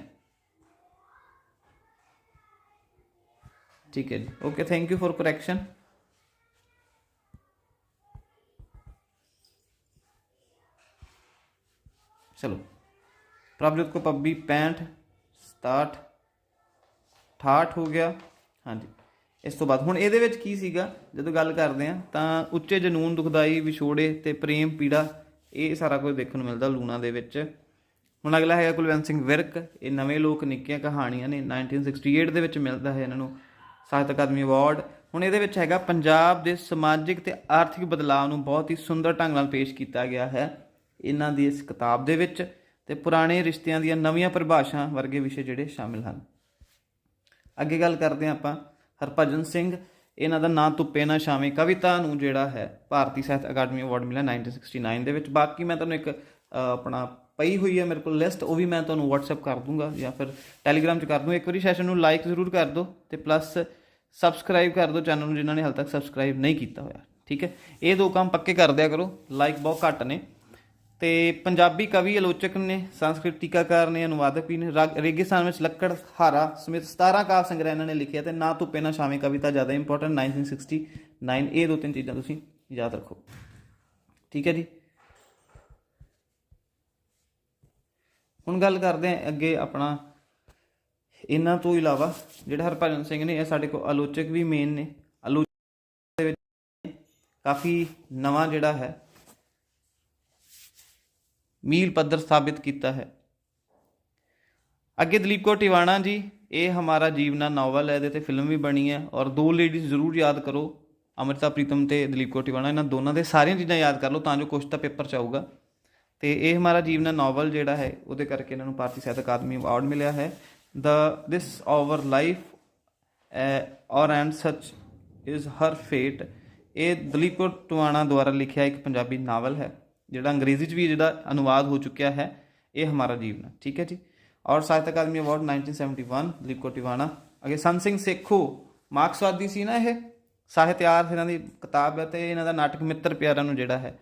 Speaker 1: ठीक है जी okay thank you for correction चलो ਪ੍ਰਭਜੋਤ ਕੋ ਪੱਬੀ 65 67 68 ਹੋ ਗਿਆ। ਹਾਂਜੀ, ਇਸ ਤੋਂ ਬਾਅਦ ਹੁਣ ਇਹਦੇ ਵਿੱਚ ਕੀ ਸੀਗਾ? ਜਦੋਂ ਗੱਲ ਕਰਦੇ ਆ ਤਾਂ ਉੱਚੇ ਜਨੂਨ, ਦੁਖਦਾਈ, ਵਿਛੋੜੇ ਤੇ ਪ੍ਰੇਮ, ਪੀੜਾ, ਇਹ ਸਾਰਾ ਕੁਝ ਦੇਖਣ ਨੂੰ ਮਿਲਦਾ ਲੂਣਾ ਦੇ ਵਿੱਚ। ਹੁਣ ਅਗਲਾ ਹੈਗਾ ਕੁਲਵੰਤ ਸਿੰਘ ਵਿਰਕ। ਇਹ ਨਵੇਂ ਲੋਕ ਨਿੱਕੀਆਂ ਕਹਾਣੀਆਂ ਨੇ। 1968 ਦੇ ਵਿੱਚ ਮਿਲਦਾ ਹੈ ਇਹਨਾਂ ਨੂੰ। ਸਾਹਿਤ ਅਕਾਦਮੀ ਅਵਾਰਡ ਹੁਣ ਇਹਦੇ ਵਿੱਚ ਹੈਗਾ ਪੰਜਾਬ ਦੇ ਸਮਾਜਿਕ ਤੇ ਆਰਥਿਕ ਬਦਲਾਅ ਨੂੰ ਬਹੁਤ ਹੀ ਸੁੰਦਰ ਢੰਗ ਨਾਲ ਪੇਸ਼ ਕੀਤਾ ਗਿਆ ਹੈ। ਇਹਨਾਂ ਦੀ ਇਸ ਕਿਤਾਬ ਦੇ ਵਿੱਚ ਤੇ ਪੁਰਾਣੇ ਰਿਸ਼ਤਿਆਂ ਦੀਆਂ ਨਵੀਆਂ ਪਰਿਭਾਸ਼ਾ ਵਰਗੇ ਵਿਸ਼ੇ ਜਿਹੜੇ ਸ਼ਾਮਿਲ ਹਨ। ਅੱਗੇ ਗੱਲ ਕਰਦੇ ਹਾਂ ਆਪਾਂ ਹਰਭਜਨ ਸਿੰਘ। ਇਹਨਾਂ ਦਾ ਨਾਂ ਧੁੱਪੇ ਨਾ ਛਾਵੇਂ ਕਵਿਤਾ ਨੂੰ ਜਿਹੜਾ ਹੈ ਭਾਰਤੀ ਸਾਹਿਤ ਅਕਾਦਮੀ ਅਵਾਰਡ ਮਿਲਿਆ 1969 ਦੇ ਵਿੱਚ। ਬਾਕੀ ਮੈਂ ਤੁਹਾਨੂੰ ਇੱਕ ਆਪਣਾ ਪਈ ਹੋਈ ਹੈ ਮੇਰੇ ਕੋਲ ਲਿਸਟ ਉਹ ਵੀ ਮੈਂ ਤੁਹਾਨੂੰ WhatsApp ਕਰ ਦੂੰਗਾ ਜਾਂ ਫਿਰ Telegram 'ਚ ਕਰ ਦੂੰਗਾ। ਇੱਕ ਵਾਰੀ ਸੈਸ਼ਨ ਨੂੰ ਲਾਈਕ ਜ਼ਰੂਰ ਕਰ ਦਿਓ ਤੇ ਪਲੱਸ ਸਬਸਕ੍ਰਾਈਬ ਕਰ ਦਿਓ ਚੈਨਲ ਨੂੰ ਜਿਨ੍ਹਾਂ ਨੇ ਹਾਲ ਤੱਕ ਸਬਸਕ੍ਰਾਈਬ ਨਹੀਂ ਕੀਤਾ ਹੋਇਆ। ਠੀਕ ਹੈ? ਇਹ ਦੋ ਕੰਮ ਪੱਕੇ ਕਰ ਦਿਆ ਕਰੋ। ਲਾਈਕ ਬਹੁਤ ਘੱਟ ਨੇ। ਤੇ ਪੰਜਾਬੀ ਕਵੀ, ਆਲੋਚਕ ਨੇ, ਸੰਸਕ੍ਰਿਤ ਟੀਕਾਕਾਰ ਨੇ, ਅਨੁਵਾਦਕ ਵੀ ਨੇ, ਰਾਗ- ਰੇਗਿਸਤਾਨ ਵਿੱਚ ਲੱਕੜ, ਹਾਰਾ ਸਮੇਤ 17 ਕਾਵ ਸੰਗ੍ਰਹਿ ਇਹਨਾਂ ਨੇ ਲਿਖਿਆ ਤੇ ਨਾ ਧੁੱਪੇ, ਨਾ ਛਾਵੇਂ ਕਵਿਤਾ ਜ਼ਿਆਦਾ ਇੰਪੋਰਟੈਂਟ 1969 ਇਹ ਦੋ ਤਿੰਨ ਚੀਜ਼ਾਂ ਤੁਸੀਂ ਯਾਦ ਰੱਖੋ। ਠੀਕ ਹੈ ਜੀ? ਹੁਣ ਗੱਲ ਕਰਦੇ ਹਾਂ ਅੱਗੇ ਆਪਣਾ, ਇਹਨਾਂ ਤੋਂ ਇਲਾਵਾ ਜਿਹੜਾ ਹਰਭਜਨ ਸਿੰਘ ਨੇ, ਇਹ ਸਾਡੇ ਕੋਲ ਆਲੋਚਕ ਵੀ ਮੇਨ ਨੇ ਆਲੋਚਕ ਦੇ ਵਿੱਚ ਕਾਫੀ ਨਵਾਂ ਜਿਹੜਾ ਹੈ ਮੀਲ ਪੱਧਰ ਸਥਾਪਿਤ ਕੀਤਾ ਹੈ। ਅੱਗੇ ਦਲੀਪ ਕੌਰ ਟਿਵਾਣਾ ਜੀ, ਇਹ ਹਮਾਰਾ ਜੀਵਨਾ ਨਾਵਲ ਹੈ, ਇਹਦੇ ਤੇ ਫਿਲਮ ਵੀ ਬਣੀ ਹੈ ਔਰ ਦੋ ਲੇਡੀਜ਼ ਜ਼ਰੂਰ ਯਾਦ ਕਰੋ, ਅਮ੍ਰਿਤਾ ਪ੍ਰੀਤਮ ਤੇ ਦਲੀਪ ਕੌਰ ਟਿਵਾਣਾ, ਇਹਨਾਂ ਦੋਨਾਂ ਦੇ ਸਾਰੀਆਂ ਚੀਜ਼ਾਂ ਯਾਦ ਕਰ ਲਓ ਤਾਂ ਜੋ ਕੁਛ ਤਾਂ ਪੇਪਰ ਚ ਆਊਗਾ। ਤੇ ਇਹ ਹਮਾਰਾ ਜੀਵਨਾ ਨਾਵਲ ਜਿਹੜਾ ਹੈ, ਉਹਦੇ ਕਰਕੇ ਇਹਨਾਂ ਨੂੰ ਭਾਰਤੀ ਸਾਹਿਤ ਅਕਾਦਮੀ ਅਵਾਰਡ ਮਿਲਿਆ ਹੈ। ਦ ਦਿਸ ਆਵਰ ਲਾਈਫ ਔਰ and such is her fate ਇਹ ਦਲੀਪ ਕੌਰ ਟਿਵਾਣਾ ਦੁਆਰਾ ਲਿਖਿਆ ਇੱਕ ਪੰਜਾਬੀ ਨਾਵਲ ਹੈ। ਜਿਹੜਾ ਅੰਗਰੇਜ਼ੀ 'ਚ ਵੀ ਜਿਹਦਾ ਅਨੁਵਾਦ ਹੋ ਚੁੱਕਿਆ ਹੈ, ਇਹ ਹਮਾਰਾ ਜੀਵਨ ਹੈ। ਠੀਕ ਹੈ ਜੀ? ਔਰ ਸਾਹਿਤ ਅਕਾਦਮੀ ਅਵਾਰਡ 1971 ਦਲੀਪ ਕੌਰ ਟਿਵਾਣਾ। ਅਗੇ ਸੰਤ ਸਿੰਘ ਸੇਖੋ, ਮਾਰਕਸਵਾਦੀ ਸੀ ਨਾ ਇਹ? ਸਾਹਿਤਿਆਰ ਇਹਨਾਂ ਦੀ ਕਿਤਾਬ ਹੈ ਤੇ ਇਹਨਾਂ ਦਾ ਨਾਟਕ ਮਿੱਤਰ ਪਿਆਰਾ ਨੂੰ ਜਿਹੜਾ ਹੈ,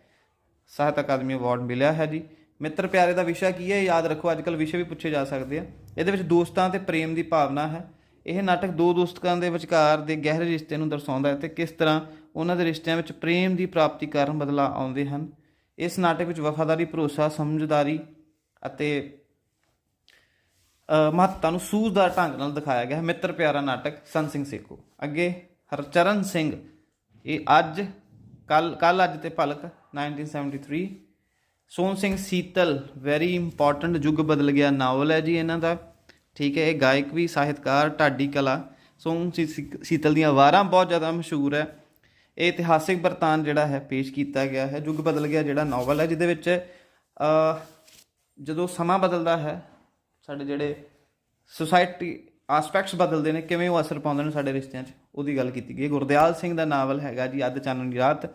Speaker 1: ਸਾਹਿਤ ਅਕਾਦਮੀ ਅਵਾਰਡ ਮਿਲਿਆ ਹੈ ਜੀ। ਮਿੱਤਰ ਪਿਆਰੇ ਦਾ ਵਿਸ਼ਾ ਕੀ ਹੈ? ਯਾਦ ਰੱਖੋ ਅੱਜਕੱਲ ਵਿਸ਼ੇ ਵੀ ਪੁੱਛੇ ਜਾ ਸਕਦੇ ਆ। ਇਹਦੇ ਵਿੱਚ ਦੋਸਤਾਂ ਤੇ ਪ੍ਰੇਮ ਦੀ ਭਾਵਨਾ ਹੈ। ਇਹ ਨਾਟਕ ਦੋ ਦੋਸਤਾਂ ਦੇ ਵਿਚਕਾਰ ਦੇ ਗਹਿਰੇ ਰਿਸ਼ਤੇ ਨੂੰ ਦਰਸਾਉਂਦਾ ਹੈ ਤੇ ਕਿਸ ਤਰ੍ਹਾਂ ਉਹਨਾਂ ਦੇ ਰਿਸ਼ਤਿਆਂ ਵਿੱਚ ਪ੍ਰੇਮ ਦੀ ਪ੍ਰਾਪਤੀ ਕਾਰਨ ਬਦਲਾਅ ਆਉਂਦੇ ਹਨ। ਇਸ ਨਾਟਕ ਵਿੱਚ ਵਫਾਦਾਰੀ, ਭਰੋਸਾ, ਸਮਝਦਾਰੀ ਅਤੇ ਮਹੱਤਤਾ ਨੂੰ ਸੂਝਦਾਰ ਢੰਗ ਨਾਲ ਦਿਖਾਇਆ ਗਿਆ ਹੈ। ਮਿੱਤਰ ਪਿਆਰਾ ਨਾਟਕ ਸੰਤ ਸਿੰਘ ਸੇਖੋ। ਅੱਗੇ ਹਰਚਰਨ ਸਿੰਘ। ਇਹ ਅੱਜ ਕੱਲ ਕੱਲ ਅੱਜ ਤੇ ਭਲਕ 1973 ਸੋਨ ਸਿੰਘ ਸੀਤਲ ਵੈਰੀ ਇੰਪੋਰਟੈਂਟ ਯੁੱਗ ਬਦਲ ਗਿਆ ਨਾਵਲ ਹੈ ਜੀ ਇਹਨਾਂ ਦਾ। ਠੀਕ ਹੈ, ਇਹ ਗਾਇਕ ਵੀ, ਸਾਹਿਤਕਾਰ, ਢਾਡੀ ਕਲਾ। ਸੋਨ ਸੀਤਲ ਦੀਆਂ ਵਾਰਾਂ ਬਹੁਤ ਜ਼ਿਆਦਾ ਮਸ਼ਹੂਰ ਹੈ। ਇਹ ਇਤਿਹਾਸਿਕ ਵਰਤਾਨ ਜਿਹੜਾ ਹੈ ਪੇਸ਼ ਕੀਤਾ ਗਿਆ ਹੈ, ਯੁੱਗ ਬਦਲ ਗਿਆ ਜਿਹੜਾ ਨਾਵਲ ਹੈ, ਜਿਹਦੇ ਵਿੱਚ ਜਦੋਂ ਸਮਾਂ ਬਦਲਦਾ ਹੈ, ਸਾਡੇ ਜਿਹੜੇ ਸੁਸਾਇਟੀ ਆਸਪੈਕਟਸ ਬਦਲਦੇ ਨੇ, ਕਿਵੇਂ ਉਹ ਅਸਰ ਪਾਉਂਦੇ ਨੇ ਸਾਡੇ ਰਿਸ਼ਤਿਆਂ 'ਚ, ਉਹਦੀ ਗੱਲ ਕੀਤੀ ਗਈ ਗੁਰਦਿਆਲ ਸਿੰਘ ਦਾ ਨਾਵਲ ਹੈਗਾ ਜੀ, ਅੱਧ ਚਾਨਣ ਦੀ ਰਾਤ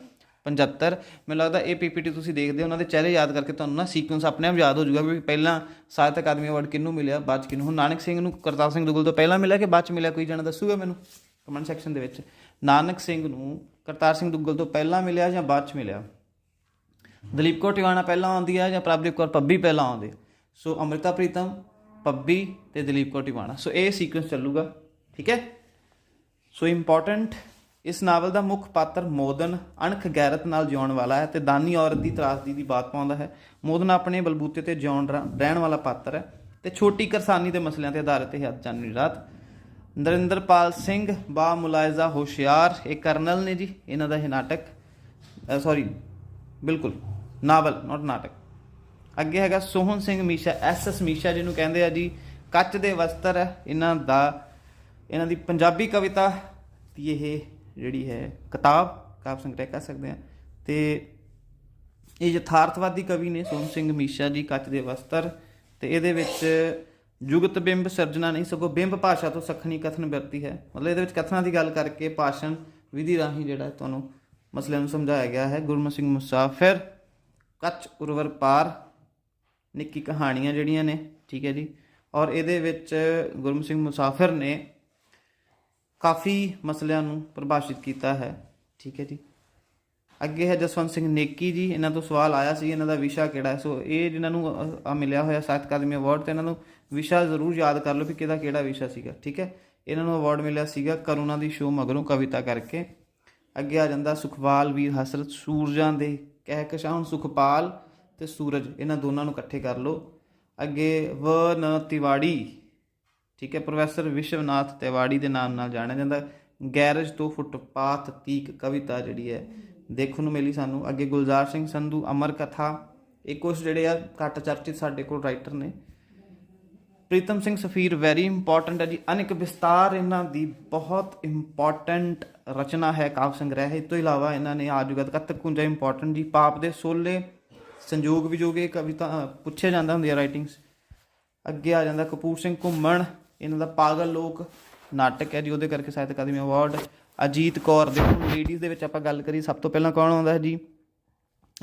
Speaker 1: 75 ਮੈਨੂੰ ਲੱਗਦਾ ਇਹ ਪੀਪੀਟੀ ਤੁਸੀਂ ਦੇਖਦੇ ਹੋ, ਉਹਨਾਂ ਦੇ ਚਿਹਰੇ ਯਾਦ ਕਰਕੇ ਤੁਹਾਨੂੰ ਨਾ ਸੀਕੁਐਂਸ ਆਪਣੇ ਆਪ ਯਾਦ ਹੋ ਜਾਊਗਾ ਵੀ ਪਹਿਲਾਂ ਸਾਹਿਤ ਅਕਾਦਮੀ ਅਵਾਰਡ ਕਿਹਨੂੰ ਮਿਲਿਆ, ਬਾਅਦ 'ਚ ਕਿਹਨੂੰ। ਹੁਣ ਨਾਨਕ ਸਿੰਘ ਨੂੰ, ਕਰਤਾਰ ਸਿੰਘ ਦੁੱਗਲ ਤੋਂ ਪਹਿਲਾਂ ਮਿਲਿਆ ਕਿ ਬਾਅਦ 'ਚ ਮਿਲਿਆ, ਕੋਈ ਜਣਾ ਦੱਸੂਗਾ ਮੈਨੂੰ? ਕਮੈਂਟ ਸੈਕਸ਼ਨ ਦੇ ਵਿੱਚ। ਨਾਨਕ ਸਿੰਘ ਨੂੰ ਕਰਤਾਰ ਸਿੰਘ ਦੁੱਗਲ ਤੋਂ ਪਹਿਲਾਂ ਮਿਲਿਆ ਜਾਂ ਬਾਅਦ 'ਚ ਮਿਲਿਆ? ਦਲੀਪ ਕੌਰ ਟਿਵਾਣਾ ਪਹਿਲਾਂ ਆਉਂਦੀ ਹੈ ਜਾਂ ਪ੍ਰਭਦੀਪ ਕੌਰ ਪੱਬੀ ਪਹਿਲਾਂ ਆਉਂਦੇ? ਸੋ ਅੰਮ੍ਰਿਤਾ ਪ੍ਰੀਤਮ, ਪੱਬੀ ਤੇ ਦਲੀਪ ਕੌਰ ਟਿਵਾਣਾ। ਸੋ ਇਹ ਸੀਕੁਐਂਸ ਚੱਲੂਗਾ, ਠੀਕ ਹੈ? ਸੋ ਇੰਪੋਰਟੈਂਟ ਇਸ ਨਾਵਲ ਦਾ ਮੁੱਖ ਪਾਤਰ ਮੋਦਨ ਅਣਖ ਗੈਰਤ ਨਾਲ ਜਿਉਣ ਵਾਲਾ ਹੈ ਤੇ ਦਾਨੀ ਔਰਤ ਦੀ ਤਰਾਸਦੀ ਦੀ ਬਾਤ ਪਾਉਂਦਾ ਹੈ। ਮੋਦਨ ਆਪਣੇ ਬਲਬੂਤੇ ਤੇ ਜਿਉਣ ਰਹਿਣ ਵਾਲਾ ਪਾਤਰ ਹੈ ਤੇ ਛੋਟੀ ਕਰਸਾਨੀ ਦੇ ਮਸਲਿਆਂ ਤੇ ਆਧਾਰਿਤ ਇਹ ਅੱਜ ਚਾਨਣੀ ਰਾਤ। ਨਰਿੰਦਰਪਾਲ ਸਿੰਘ ਬਾ ਮੁਲਾਇਜ਼ਾ ਹੋਸ਼ਿਆਰ, ਇਹ ਕਰਨਲ ਨੇ ਜੀ, ਇਹਨਾਂ ਦਾ ਇਹ ਨਾਟਕ ਸੌਰੀ ਬਿਲਕੁਲ, ਨਾਵਲ ਨਾਟ ਨਾਟਕ। ਅੱਗੇ ਹੈਗਾ ਸੋਹਨ ਸਿੰਘ ਮੀਸ਼ਾ, ਐਸ ਐਸ ਮੀਸ਼ਾ ਜਿਹਨੂੰ ਕਹਿੰਦੇ ਆ ਜੀ, ਕੱਚ ਦੇ ਵਸਤਰ ਹੈ ਇਹਨਾਂ ਦਾ, ਇਹਨਾਂ ਦੀ ਪੰਜਾਬੀ ਕਵਿਤਾ ਦੀ ਇਹ ਜਿਹੜੀ ਹੈ ਕਿਤਾਬ ਕਾਵ ਸੰਗ੍ਰਹਿ ਕਹਿ ਸਕਦੇ ਆ। ਤੇ ਇਹ ਯਥਾਰਥਵਾਦੀ ਕਵੀ ਨੇ ਸੋਹਨ ਸਿੰਘ ਮੀਸ਼ਾ ਜੀ, ਕੱਚ ਦੇ ਵਸਤਰ, ਤੇ ਇਹਦੇ ਵਿੱਚ ਜੁਗਤ ਬਿੰਬ ਸਿਰਜਣਾ ਨਹੀਂ, ਸਗੋਂ ਬਿੰਬ ਭਾਸ਼ਾ ਤੋਂ ਸਖਣੀ ਕਥਨ ਵਰਤੀ ਹੈ। ਮਤਲਬ ਇਹਦੇ ਵਿੱਚ ਕਥਨਾਂ ਦੀ ਗੱਲ ਕਰਕੇ ਭਾਸ਼ਣ ਵਿਧੀ ਰਾਹੀਂ ਜਿਹੜਾ ਤੁਹਾਨੂੰ ਮਸਲਿਆਂ ਨੂੰ ਸਮਝਾਇਆ ਗਿਆ ਹੈ। ਗੁਰਮੁਖ ਸਿੰਘ ਮੁਸਾਫਿਰ, ਕੱਚ ਉਰਵਰ ਪਾਰ, ਨਿੱਕੀ ਕਹਾਣੀਆਂ ਜਿਹੜੀਆਂ ਨੇ, ਠੀਕ ਹੈ ਜੀ। ਔਰ ਇਹਦੇ ਵਿੱਚ ਗੁਰਮੁਖ ਸਿੰਘ ਮੁਸਾਫਿਰ ਨੇ ਕਾਫੀ ਮਸਲਿਆਂ ਨੂੰ ਪਰਿਭਾਸ਼ਿਤ ਕੀਤਾ ਹੈ, ਠੀਕ ਹੈ ਜੀ। ਅੱਗੇ ਹੈ ਜਸਵੰਤ ਸਿੰਘ ਨੇਕੀ ਜੀ, ਇਹਨਾਂ ਤੋਂ ਸਵਾਲ ਆਇਆ ਸੀ, ਇਹਨਾਂ ਦਾ ਵਿਸ਼ਾ ਕਿਹੜਾ ਹੈ? ਸੋ ਇਹ ਜਿਨ੍ਹਾਂ ਨੂੰ ਆ ਮਿਲਿਆ ਹੋਇਆ ਸਾਹਿਤ ਅਕਾਦਮੀ ਅਵਾਰਡ ਤੇ ਇਹਨਾਂ ਨੂੰ ਵਿਸ਼ਾ ਜ਼ਰੂਰ ਯਾਦ ਕਰ ਲਓ ਕਿ ਕਿਹਦਾ ਕਿਹੜਾ ਵਿਸ਼ਾ ਸੀਗਾ, ਠੀਕ ਹੈ? ਇਹਨਾਂ ਨੂੰ ਅਵਾਰਡ ਮਿਲਿਆ ਸੀਗਾ ਕਰੁਣਾ ਦੀ ਸ਼ੋਅ ਮਗਰੋਂ ਕਵਿਤਾ ਕਰਕੇ। ਅੱਗੇ ਆ ਜਾਂਦਾ ਸੁਖਪਾਲ ਵੀਰ ਹਸਰਤ ਸੂਰਜਾਂ ਦੇ, ਕਹਿ ਕਸ਼ਾਉਣ ਸੁਖਪਾਲ ਤੇ ਸੂਰਜ, ਇਹਨਾਂ ਦੋਨਾਂ ਨੂੰ ਇਕੱਠੇ ਕਰ ਲਓ। ਅੱਗੇ ਵ ਨ ਤਿਵਾੜੀ, ਠੀਕ ਹੈ? ਪ੍ਰੋਫੈਸਰ ਵਿਸ਼ਵਨਾਥ ਤਿਵਾੜੀ ਦੇ ਨਾਮ ਨਾਲ ਜਾਣਿਆ ਜਾਂਦਾ। ਗੈਰਜ ਤੋਂ ਫੁੱਟਪਾਥ ਤੀਕ ਕਵਿਤਾ ਜਿਹੜੀ ਹੈ ਦੇਖਣ ਨੂੰ ਮਿਲੀ ਸਾਨੂੰ। ਅੱਗੇ ਗੁਲਜ਼ਾਰ ਸਿੰਘ ਸੰਧੂ, ਅਮਰ ਕਥਾ ਇਹ ਕੁਝ ਜਿਹੜੇ ਆ ਘੱਟ ਚਰਚਿਤ ਸਾਡੇ ਕੋਲ ਰਾਈਟਰ ਨੇ। ਪ੍ਰੀਤਮ ਸਿੰਘ ਸਫੀਰ ਵੈਰੀ ਇੰਪੋਰਟੈਂਟ ਹੈ ਜੀ। ਅਨੇਕ ਵਿਸਤਾਰ ਇਹਨਾਂ ਦੀ ਬਹੁਤ ਇੰਪੋਰਟੈਂਟ ਰਚਨਾ ਹੈ ਕਾਵ ਸੰਗ੍ਰਹਿ। ਇਸ ਤੋਂ ਇਲਾਵਾ ਇਹਨਾਂ ਨੇ ਆਜੁਗਤ ਕੱਤਕ ਕੁੰਜਾ ਇੰਪੋਰਟੈਂਟ ਜੀ। ਪਾਪ ਦੇ ਸੋਲੇ ਸੰਜੋਗ ਵਿਜੋਗ ਇਹ ਕਵਿਤਾ ਪੁੱਛਿਆ ਜਾਂਦਾ ਹੁੰਦੀ ਹੈ ਰਾਈਟਿੰਗਸ ਅੱਗੇ ਆ ਜਾਂਦਾ ਕਪੂਰ ਸਿੰਘ ਘੁੰਮਣ। ਇਹਨਾਂ ਦਾ ਪਾਗਲ ਲੋਕ ਨਾਟਕ ਹੈ ਜੀ, ਉਹਦੇ ਕਰਕੇ ਸਾਹਿਤ ਅਕਾਦਮੀ ਅਵਾਰਡ ਅਜੀਤ ਕੌਰ ਦੇ ਲੇਡੀਜ਼ ਦੇ ਵਿੱਚ ਆਪਾਂ ਗੱਲ ਕਰੀ ਸਭ ਤੋਂ ਪਹਿਲਾਂ ਕੌਣ ਆਉਂਦਾ ਹੈ ਜੀ?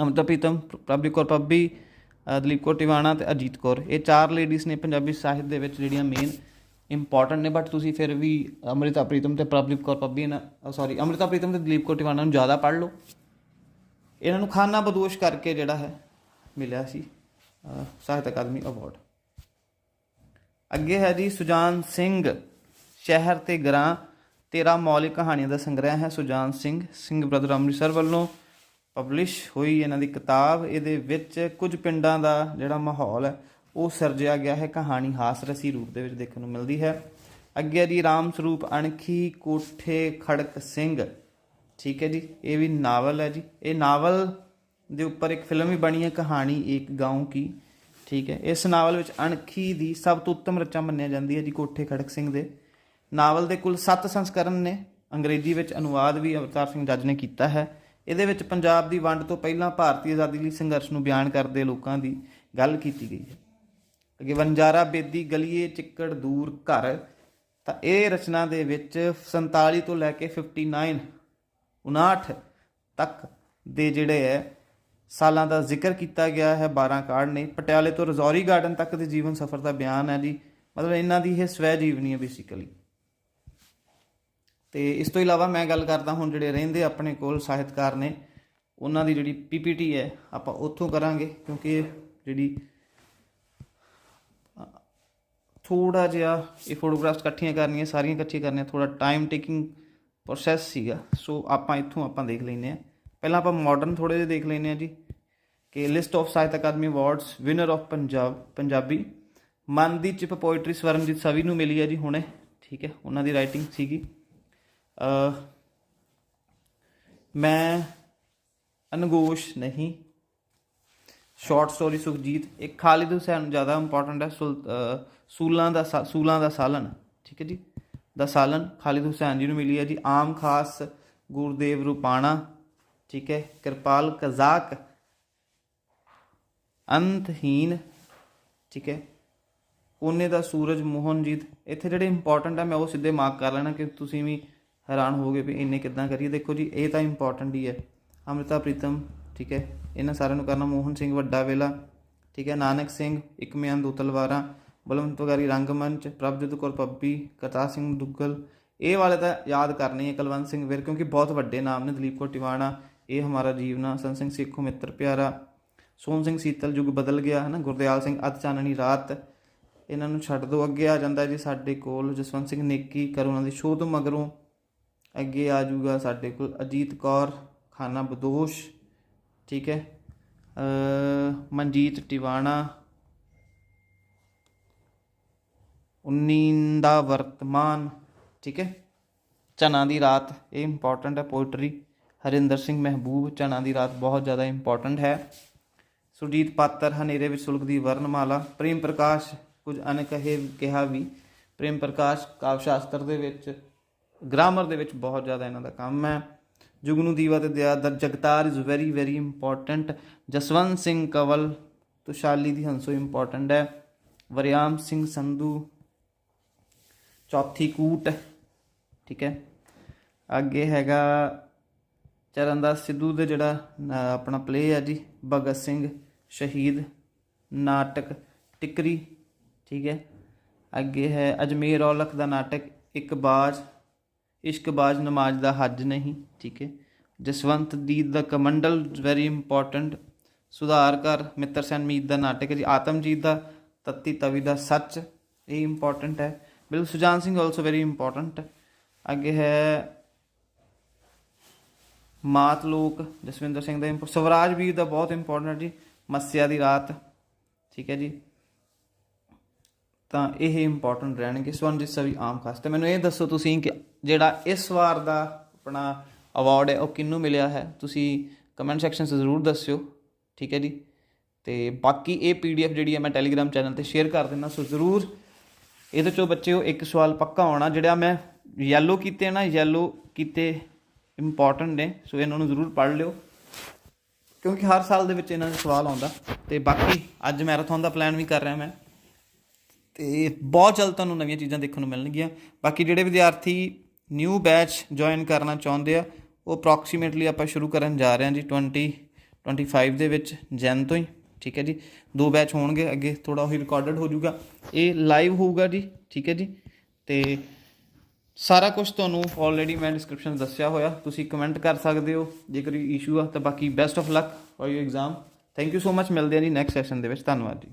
Speaker 1: ਅਮਰਤਾ ਪ੍ਰੀਤਮ, ਪ੍ਰਭਜੀਤ ਕੌਰ ਪੱਬੀ ਦਲੀਪ ਕੌਰ ਟਿਵਾਣਾ ਤੇ ਅਜੀਤ ਕੌਰ। ਇਹ ਚਾਰ ਲੇਡੀਜ਼ ਨੇ ਪੰਜਾਬੀ ਸਾਹਿਤ ਦੇ ਵਿੱਚ ਜਿਹੜੀਆਂ ਮੇਨ ਇੰਪੋਰਟੈਂਟ ਨੇ ਬਟ ਤੁਸੀਂ ਫਿਰ ਵੀ ਅਮ੍ਰਿਤਾ ਪ੍ਰੀਤਮ ਤੇ ਪ੍ਰਭਜੀਤ ਕੌਰ ਪੱਬੀ ਨਾ ਸੌਰੀ ਅਮ੍ਰਿਤਾ ਪ੍ਰੀਤਮ ਤੇ ਦਲੀਪ ਕੌਰ ਟਿਵਾਣਾ ਨੂੰ ਜ਼ਿਆਦਾ ਪੜ੍ਹ ਲਓ। ਇਹਨਾਂ ਨੂੰ ਖਾਨਾ ਬਦੋਸ਼ ਕਰਕੇ ਜਿਹੜਾ ਹੈ ਮਿਲਿਆ ਸੀ ਸਾਹਿਤ ਅਕਾਦਮੀ ਅਵਾਰਡ ਅੱਗੇ ਹੈ ਜੀ ਸੁਜਾਨ ਸਿੰਘ, ਸ਼ਹਿਰ ਤੇ ਗ੍ਰਾਂ ਤੇਰਾ ਮੌਲਿਕ ਕਹਾਣੀਆਂ ਦਾ ਸੰਗ੍ਰਹਿ ਹੈ ਸੁਜਾਨ ਸਿੰਘ ਸਿੰਘ ਬ੍ਰਦਰ ਅੰਮ੍ਰਿਤਸਰ ਵੱਲੋਂ ਪਬਲਿਸ਼ ਹੋਈ ਇਹਨਾਂ ਦੀ ਕਿਤਾਬ ਇਹਦੇ ਵਿੱਚ ਕੁਝ ਪਿੰਡਾਂ ਦਾ ਜਿਹੜਾ ਮਾਹੌਲ ਹੈ ਉਹ ਸਿਰਜਿਆ ਗਿਆ ਹੈ ਕਹਾਣੀ ਹਾਸ ਰਸੀ ਰੂਪ ਦੇ ਵਿੱਚ ਦੇਖਣ ਨੂੰ ਮਿਲਦੀ ਹੈ ਅੱਗੇ ਹੈ ਜੀ ਰਾਮ ਸਰੂਪ ਅਣਖੀ ਕੋਠੇ ਖੜਕ ਸਿੰਘ ਠੀਕ ਹੈ ਜੀ ਇਹ ਵੀ ਨਾਵਲ ਹੈ ਜੀ ਇਹ ਨਾਵਲ ਦੇ ਉੱਪਰ ਇੱਕ ਫਿਲਮ ਵੀ ਬਣੀ ਹੈ ਕਹਾਣੀ ਇੱਕ گاؤں ਕੀ ਠੀਕ ਹੈ ਇਸ ਨਾਵਲ ਵਿੱਚ ਅਣਖੀ ਦੀ ਸਭ ਤੋਂ ਉੱਤਮ ਰਚਨਾ ਮੰਨਿਆ ਜਾਂਦੀ ਹੈ ਜੀ ਕੋਠੇ ਖੜਕ ਸਿੰਘ ਦੇ ਨਾਵਲ ਦੇ ਕੁੱਲ 7 ਸੰਸਕਰਨ ਨੇ। ਅੰਗਰੇਜ਼ੀ ਵਿੱਚ ਅਨੁਵਾਦ ਵੀ ਅਵਤਾਰ ਸਿੰਘ ਜੱਜ ਨੇ ਕੀਤਾ ਹੈ। ਇਹਦੇ ਵਿੱਚ ਪੰਜਾਬ ਦੀ ਵੰਡ ਤੋਂ ਪਹਿਲਾਂ ਭਾਰਤੀ ਆਜ਼ਾਦੀ ਲਈ ਸੰਘਰਸ਼ ਨੂੰ ਬਿਆਨ ਕਰਦੇ ਲੋਕਾਂ ਦੀ ਗੱਲ ਕੀਤੀ ਗਈ ਹੈ। ਅੱਗੇ ਵੰਜਾਰਾ ਬੇਦੀ, ਗਲੀਏ, ਚਿੱਕੜ, ਦੂਰ, ਘਰ। ਤਾਂ ਇਹ ਰਚਨਾ ਦੇ ਵਿੱਚ 47 ਤੋਂ ਲੈ ਕੇ 59 59 ਤੱਕ ਦੇ ਜਿਹੜੇ ਹੈ, ਸਾਲਾਂ ਦਾ ਜ਼ਿਕਰ ਕੀਤਾ ਗਿਆ ਹੈ 12 ਕਾਰਡ ਨੇ। ਪਟਿਆਲੇ ਤੋਂ ਰਜ਼ੌਰੀ ਗਾਰਡਨ ਤੱਕ ਦੇ ਜੀਵਨ ਸਫਰ ਦਾ ਬਿਆਨ ਹੈ ਜੀ। ਮਤਲਬ ਇਹਨਾਂ ਦੀ ਇਹ ਸਵੈ ਜੀਵਨੀ ਹੈ ਬੇਸਿਕਲੀ ਤੇ ਇਸ ਤੋਂ ਇਲਾਵਾ ਮੈਂ ਗੱਲ ਕਰਦਾ ਹੁਣ ਜਿਹੜੇ ਰਹਿੰਦੇ ਆਪਣੇ ਕੋਲ ਸਾਹਿਤਕਾਰ ਨੇ, ਉਹਨਾਂ ਦੀ ਜਿਹੜੀ ਪੀਪੀਟੀ ਹੈ, ਆਪਾਂ ਉੱਥੋਂ ਕਰਾਂਗੇ ਕਿਉਂਕਿ ਇਹ ਜਿਹੜੀ ਥੋੜਾ ਜਿਹਾ ਇਹ ਫੋਟੋਗ੍ਰਾਫਸ ਇਕੱਠੀਆਂ ਕਰਨੀਆਂ, ਸਾਰੀਆਂ ਇਕੱਠੀਆਂ ਕਰਨੀਆਂ ਥੋੜਾ ਟਾਈਮ ਟੇਕਿੰਗ ਪ੍ਰੋਸੈਸ ਸੀਗਾ। ਸੋ ਆਪਾਂ ਇੱਥੋਂ ਆਪਾਂ ਦੇਖ ਲੈਨੇ ਆ ਪਹਿਲਾਂ ਆਪਾਂ ਮਾਡਰਨ ਥੋੜੇ ਜਿਹਾ ਦੇਖ ਲੈਨੇ ਆ ਜੀ ਕਿ list of Sahit Akademi awards winner of Punjab, Punjabi, ਮਨ ਦੀ ਚਿਪ ਪੋਇਟਰੀ ਸਵਰਨਜੀਤ ਸਵੀ ਨੂੰ ਮਿਲੀ ਹੈ ਜੀ ਹੁਣੇ, ਠੀਕ ਹੈ, ਉਹਨਾਂ ਦੀ ਰਾਈਟਿੰਗ ਸੀਗੀ। ਮੈਂ ਅਨਗੋਸ਼ ਨਹੀਂ। ਸ਼ਾਰਟ ਸਟੋਰੀ ਸੁਖਜੀਤ ਇੱਕ ਖਾਲਿਦ ਹੁਸੈਨ ਜ਼ਿਆਦਾ ਇੰਪੋਰਟੈਂਟ ਹੈ। ਸੁਲ- ਸੂਲਾਂ ਦਾ ਸੂਲਾਂ ਦਾ ਸਾਲਨ, ਠੀਕ ਹੈ ਜੀ? ਦਾ ਸਾਲਨ ਖਾਲਿਦ ਹੁਸੈਨ ਜੀ ਨੂੰ ਮਿਲੀ ਹੈ ਜੀ। ਆਮ ਖਾਸ ਗੁਰਦੇਵ ਰੂਪਾਣਾ, ਠੀਕ ਹੈ? ਕਿਰਪਾਲ ਕਜ਼ਾਕ ਅੰਤਹੀਨ ਠੀਕ ਹੈ? ਕੋਨੇ ਦਾ ਸੂਰਜ ਮੋਹਨਜੀਤ। ਇੱਥੇ ਜਿਹੜੇ ਇੰਪੋਰਟੈਂਟ ਆ, ਮੈਂ ਉਹ ਸਿੱਧੇ ਮਾਰਕ ਕਰ ਲੈਣਾ ਕਿ ਤੁਸੀਂ ਵੀ ਹੈਰਾਨ ਹੋ ਗਏ ਵੀ ਇੰਨੇ ਕਿੱਦਾਂ ਕਰੀਏ। ਦੇਖੋ ਜੀ, ਇਹ ਤਾਂ ਇੰਪੋਰਟੈਂਟ ਹੀ ਹੈ। ਅਮ੍ਰਿਤਾ ਪ੍ਰੀਤਮ, ਠੀਕ ਹੈ, ਇਹਨਾਂ ਸਾਰਿਆਂ ਨੂੰ ਕਰਨਾ ਮੋਹਨ ਸਿੰਘ ਵੱਡਾ ਵੇਲਾ, ਠੀਕ ਹੈ, ਨਾਨਕ ਸਿੰਘ ਇਕਮਿਆਨ ਦੋ ਤਲਵਾਰਾਂ, ਬਲਵੰਤ ਵਗਾਰੀ ਰੰਗਮੰਚ ਪ੍ਰਭਜੋਤ ਕੌਰ ਪੱਬੀ, ਕਰਤਾਰ ਸਿੰਘ ਦੁੱਗਲ, ਇਹ ਵਾਲੇ ਤਾਂ ਯਾਦ ਕਰਨੇ ਹੈ ਕੁਲਵੰਤ ਸਿੰਘ ਵੀਰ ਕਿਉਂਕਿ ਬਹੁਤ ਵੱਡੇ ਨਾਮ ਨੇ, ਦਲੀਪ ਕੌਰ ਟਿਵਾਣਾ, ਇਹ ਹਮਾਰਾ ਜੀਵਨਾ ਸੰਤ ਸਿੰਘ ਸੇਖੋਂ ਮਿੱਤਰ ਪਿਆਰਾ, ਸੋਹਣ ਸਿੰਘ ਸੀਤਲ ਯੁੱਗ ਬਦਲ ਗਿਆ ਹੈ ਨਾ ਗੁਰਦਿਆਲ ਸਿੰਘ ਅਤ ਚਾਨਣੀ ਰਾਤ, ਇਹਨਾਂ ਨੂੰ ਛੱਡ ਦੋ, ਅੱਗੇ ਆ ਜਾਂਦਾ ਜੀ ਸਾਡੇ ਕੋਲ ਜਸਵੰਤ ਸਿੰਘ ਨੇਕੀ ਕਰੋਨਾ ਦੀ ਸ਼ੋਧ ਮਗਰੋਂ ਅੱਗੇ ਆ ਜਾਊਗਾ ਸਾਡੇ ਕੋਲ ਅਜੀਤ ਕੌਰ, ਖਾਨਾ ਬਦੋਸ਼, ਠੀਕ ਹੈ। ਮਨਜੀਤ ਟਿਵਾਣਾ 19 ਦਾ ਵਰਤਮਾਨ, ਠੀਕ ਹੈ। ਚਨਾ ਦੀ ਰਾਤ, ਇਹ ਇੰਪੋਰਟੈਂਟ ਹੈ ਪੋਇਟਰੀ ਹਰਿੰਦਰ ਸਿੰਘ ਮਹਿਬੂਬ, ਚਨਾ ਦੀ ਰਾਤ ਬਹੁਤ ਜ਼ਿਆਦਾ ਇੰਪੋਰਟੈਂਟ ਹੈ। ਸੁਰਜੀਤ ਪਾਤਰ, ਹਨੇਰੇ ਵਿੱਚ ਸੁਲਗਦੀ ਵਰਨਮਾਲਾ ਪ੍ਰੇਮ ਪ੍ਰਕਾਸ਼, ਕੁਝ ਅਨਕਹੇ ਕਿਹਾ ਵੀ, ਪ੍ਰੇਮ ਪ੍ਰਕਾਸ਼ ਕਾਵ ਸ਼ਾਸਤਰ ਦੇ ਵਿੱਚ ਗ੍ਰਾਮਰ ਦੇ ਵਿੱਚ ਬਹੁਤ ਜ਼ਿਆਦਾ ਇਹਨਾਂ ਦਾ ਕੰਮ ਹੈ। ਜੁਗਨੂ ਦੀਵਾ ਤੇ ਦਿਆ ਦਰ Jagtar is very very important Jaswant Singh Kanwal ਤੁਸ਼ਾਲੀ ਦੀ ਹੰਸੋ ਇੰਪੋਰਟੈਂਟ ਹੈ। ਵਰਿਆਮ ਸਿੰਘ ਸੰਧੂ ਚੌਥੀ ਕੂਟ, ਠੀਕ ਹੈ। ਅੱਗੇ ਹੈਗਾ ਚਰਨਦਾਸ ਸਿੱਧੂ ਦੇ ਜਿਹੜਾ ਆਪਣਾ ਪਲੇ ਹੈ ਜੀ, ਭਗਤ ਸਿੰਘ, ਸ਼ਹੀਦ, ਨਾਟਕ, ਟਿਕਰੀ, ਠੀਕ ਹੈ। ਅੱਗੇ ਹੈ ਅਜਮੇਰ ਔਲਖ ਦਾ ਨਾਟਕ, ਇੱਕ ਬਾਜ। ਇਸ਼ਕ ਬਾਜ ਨਮਾਜ਼ ਦਾ ਹੱਜ ਨਹੀਂ, ਠੀਕ ਹੈ। ਜਸਵੰਤ ਦੀ ਦਾ ਕਮੰਡਲ ਵੈਰੀ ਇੰਪੋਰਟੈਂਟ ਸੁਧਾਰ ਕਰ, ਮਿੱਤਰ ਸੈਨ ਮੀਤ ਦਾ ਨਾਟਕ ਹੈ ਜੀ। ਆਤਮਜੀਤ ਦਾ ਤੱਤੀ ਤਵੀ ਦਾ ਸੱਚ, ਇਹ ਇੰਪੋਰਟੈਂਟ ਹੈ। ਬਿਲਕੁਲ, Sujan Singh also very important ਅੱਗੇ ਹੈ ਮਾਤ ਲੋਕ, ਜਸਵਿੰਦਰ ਸਿੰਘ ਦਾ ਇੰਪੋ- ਸਵਰਾਜ ਵੀਰ ਦਾ ਬਹੁਤ ਇੰਪੋਰਟੈਂਟ ਜੀ। ਮੱਸਿਆ ਦੀ ਰਾਤ, ਠੀਕ ਹੈ ਜੀ। ਤਾਂ ਇਹ ਇੰਪੋਰਟੈਂਟ ਰਹਿਣਗੇ। ਸਵਰਨਜੀਤ ਸਵੀ ਆਮ ਖਾਸ। ਤੇ ਮੈਨੂੰ ਇਹ ਦੱਸੋ ਤੁਸੀਂ ਕਿ ਜਿਹੜਾ ਇਸ ਵਾਰ ਦਾ ਆਪਣਾ ਅਵਾਰਡ ਹੈ, ਉਹ ਕਿਹਨੂੰ ਮਿਲਿਆ ਹੈ, ਤੁਸੀਂ ਕਮੈਂਟ ਸੈਕਸ਼ਨ 'ਚ ਜ਼ਰੂਰ ਦੱਸਿਓ, ਠੀਕ ਹੈ ਜੀ? ਤੇ ਬਾਕੀ ਇਹ ਪੀਡੀਐਫ ਜਿਹੜੀ ਹੈ, ਮੈਂ ਟੈਲੀਗ੍ਰਾਮ ਚੈਨਲ ਤੇ ਸ਼ੇਅਰ ਕਰ ਦਿੰਦਾ, ਸੋ ਜ਼ਰੂਰ ਇਹਦੇ ਚੋਂ ਬੱਚਿਓ, ਇੱਕ ਸਵਾਲ ਪੱਕਾ ਆਉਣਾ, ਜਿਹੜਾ ਮੈਂ ਯੈਲੋ ਕੀਤੇ ਨਾ ਯੈਲੋ ਕੀਤੇ ਇੰਪੋਰਟੈਂਟ ਨੇ, ਸੋ ਇਹਨਾਂ ਨੂੰ ਜ਼ਰੂਰ ਪੜ੍ਹ ਲਿਓ। ਕਿਉਂਕਿ ਹਰ ਸਾਲ ਦੇ ਵਿੱਚ ਇਹਨਾਂ ਦਾ ਸਵਾਲ ਆਉਂਦਾ, ਤੇ ਬਾਕੀ ਅੱਜ ਮੈਰਾਥਨ ਦਾ ਪਲਾਨ ਵੀ ਕਰ ਰਿਹਾ ਮੈਂ। ਤੇ ਬਹੁਤ ਜਲਦ ਤੁਹਾਨੂੰ ਨਵੀਆਂ ਚੀਜ਼ਾਂ ਦੇਖਣ ਨੂੰ ਮਿਲਣਗੀਆਂ। ਬਾਕੀ ਜਿਹੜੇ ਵਿਦਿਆਰਥੀ ਨਿਊ ਬੈਚ ਜੁਆਇਨ ਕਰਨਾ ਚਾਹੁੰਦੇ ਆ। ਉਹ ਅਪਰੋਕਸੀਮੇਟਲੀ ਆਪਾਂ ਸ਼ੁਰੂ ਕਰਨ ਜਾ ਰਹੇ ਹਾਂ ਜੀ 20 25 ਦੇ ਵਿੱਚ ਜਨ ਤੋਂ ਹੀ, ਠੀਕ ਹੈ ਜੀ। ਦੋ ਬੈਚ ਹੋਣਗੇ, ਅੱਗੇ ਥੋੜਾ ਉਹੀ ਰਿਕਾਰਡਡ ਹੋ ਜਾਊਗਾ। ਇਹ ਲਾਈਵ ਹੋਊਗਾ ਜੀ, ਠੀਕ ਹੈ ਜੀ। ਤੇ ਸਾਰਾ ਕੁਝ ਤੁਹਾਨੂੰ ਆਲਰੇਡੀ ਮੈਂ ਡਿਸਕ੍ਰਿਪਸ਼ਨ ਦੱਸਿਆ ਹੋਇਆ, ਤੁਸੀਂ ਕਮੈਂਟ ਕਰ ਸਕਦੇ ਹੋ। ਜੇਕਰ ਇਸ਼ੂ ਆ, ਤਾਂ ਬਾਕੀ best of luck for you exam thank you so much ਮਿਲਦੇ ਹਾਂ ਜੀ ਨੈਕਸਟ ਸੈਸ਼ਨ ਦੇ ਵਿੱਚ। ਧੰਨਵਾਦ ਜੀ।